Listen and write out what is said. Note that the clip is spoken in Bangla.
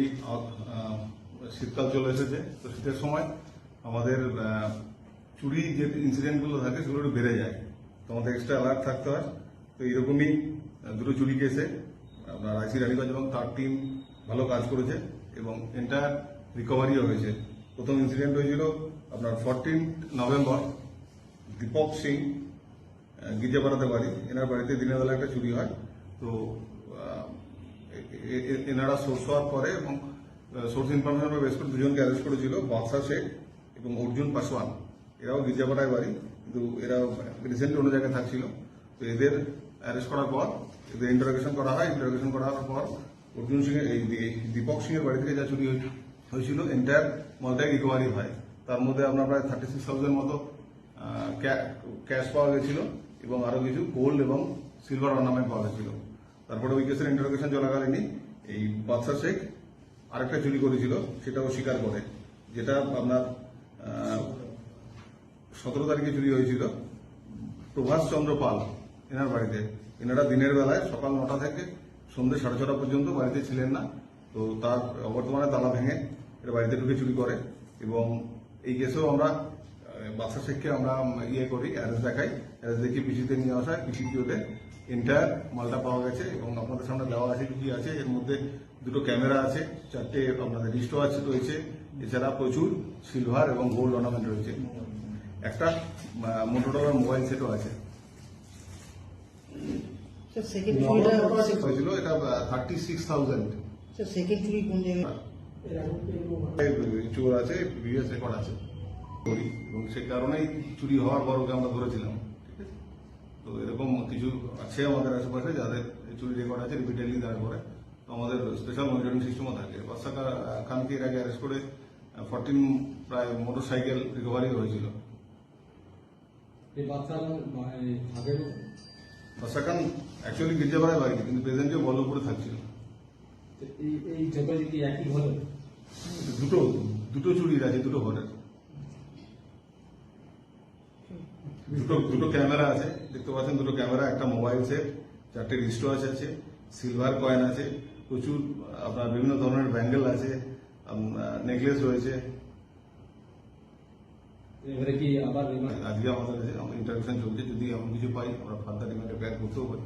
অলরেডি শীতকাল চলে এসেছে। তো শীতের সময় আমাদের চুরি যে ইনসিডেন্টগুলো থাকে, সেগুলো একটু বেড়ে যায়। তো আমাদের এক্সট্রা অ্যালার্ট থাকতে হয়। তো এইরকমই দুটো চুরি কেসে আপনার আইসি রানীগঞ্জ এবং তার টিম ভালো কাজ করেছে এবং এন্টায়ার রিকভারিও হয়েছে। প্রথম ইনসিডেন্ট হয়েছিল আপনার ফোরটিন নভেম্বর দীপক সিং গির্জাপাড়াতে বাড়ি। এনার বাড়িতে দিনের বেলা একটা চুরি হয়। তো এনারা সোর্স হওয়ার পরে এবং সোর্স ইনফরমেশন বেশ করে দুজনকে অ্যারেস্ট করেছিল, বাদশা শেখ এবং অর্জুন পাসওয়ান। এরাও গির্জাপাড়ায় বাড়ি, কিন্তু এরা রিসেন্টলি অন্য জায়গায় থাকছিল। তো এদের অ্যারেস্ট করার পর, এদের ইন্টারোগেশন করা হয়। ইন্টারোগেশন করার পর অর্জুন সিং এই দীপক সিং এর বাড়ি থেকে যা চুরি হয়ে- হয়েছিল এন্টায়ার মালটাই রিকভারি হয়। তার মধ্যে আমরা প্রায় থার্টি সিক্স থাউজেন্ড মতো ক্যাশ পাওয়া গেছিল এবং আরও কিছু গোল্ড এবং সিলভার অর্নামেন্ট পাওয়া গেছিল। তারপরে ওই কেসের ইন্টারোগেশন চলাকালীনই এই বাদশা শেখ আরেকটা চুরি করেছিল, সেটাও স্বীকার করে, যেটা আপনার সতেরো তারিখে চুরি হয়েছিল। প্রভাস চন্দ্র পাল, এনার বাড়িতে। এনারা দিনের বেলায় সকাল নটা থেকে সন্ধ্যে সাড়ে ছটা পর্যন্ত বাড়িতে ছিলেন না, তো তার বর্তমানে তালা ভেঙে এটা বাড়িতে ঢুকে চুরি করে। এবং এই কেসেও আমরা বাদশা শেখকে আমরা ইয়ে করি অ্যারেস্ট দেখাই। অ্যারেস্ট দেখিয়ে পিসিতে নিয়ে আসা পিসিপিওতে এন্টায়ার মালটা পাওয়া গেছে এবং আপনাদের সামনে দেওয়া আছে কি আছে। এর মধ্যে দুটো ক্যামেরা আছে চারটে আপনাদের রিস্টো আছে রয়েছে। এছাড়া প্রচুর সিলভার এবং গোল্ড অর্নামেন্ট রয়েছে। একটা মোটোরোলার মোবাইল সেটও আছে। হয়েছিল এটা thirty six thousand sir second চুরি কোন জায়গায়? চোর আছে প্রিভিয়াস রেকর্ড আছে। করি এবং সে কারণেই চুরি হওয়ার পর ওকে আমরা ধরেছিলাম ঠিক আছে? তো এরকম কিছু আছে আমাদের আশেপাশে যাদের চুরি রেকর্ড আছে রিপিটেডলি দাঁড় করে তো আমাদের স্পেশাল মনিটরিং সিস্টেমও থাকে। বাদশা খানকে এর আগে অ্যারেস্ট করে ফোরটিন প্রায় মোটর সাইকেল রিকভারি হয়েছিল বাদশা খান অ্যাকচুয়ালি গির্জাপাড়ায় বাড়ি কিন্তু প্রেজেন্টে বল্লভপুরে থাকছিল। এই এই একই ঘরে দুটো দুটো চুরির আছে দুটো ঘরের দুটো দুটো ক্যামেরা আছে দেখতে পাচ্ছেন দুটো ক্যামেরা একটা মোবাইল সেট চারটে রিস্টোয়াচ আছে সিলভার কয়েন আছে প্রচুর আপনার বিভিন্ন ধরনের ব্যাঙ্গেল আছে নেকলেস রয়েছে। এবারে কি আবার রিমান্ড আজকে আমাদের কাছে ইন্টারভিউশন চলছে যদি এমন কিছু পাই আমরা ফার্দার রিমান্ডে ব্যাক করতেও পারি।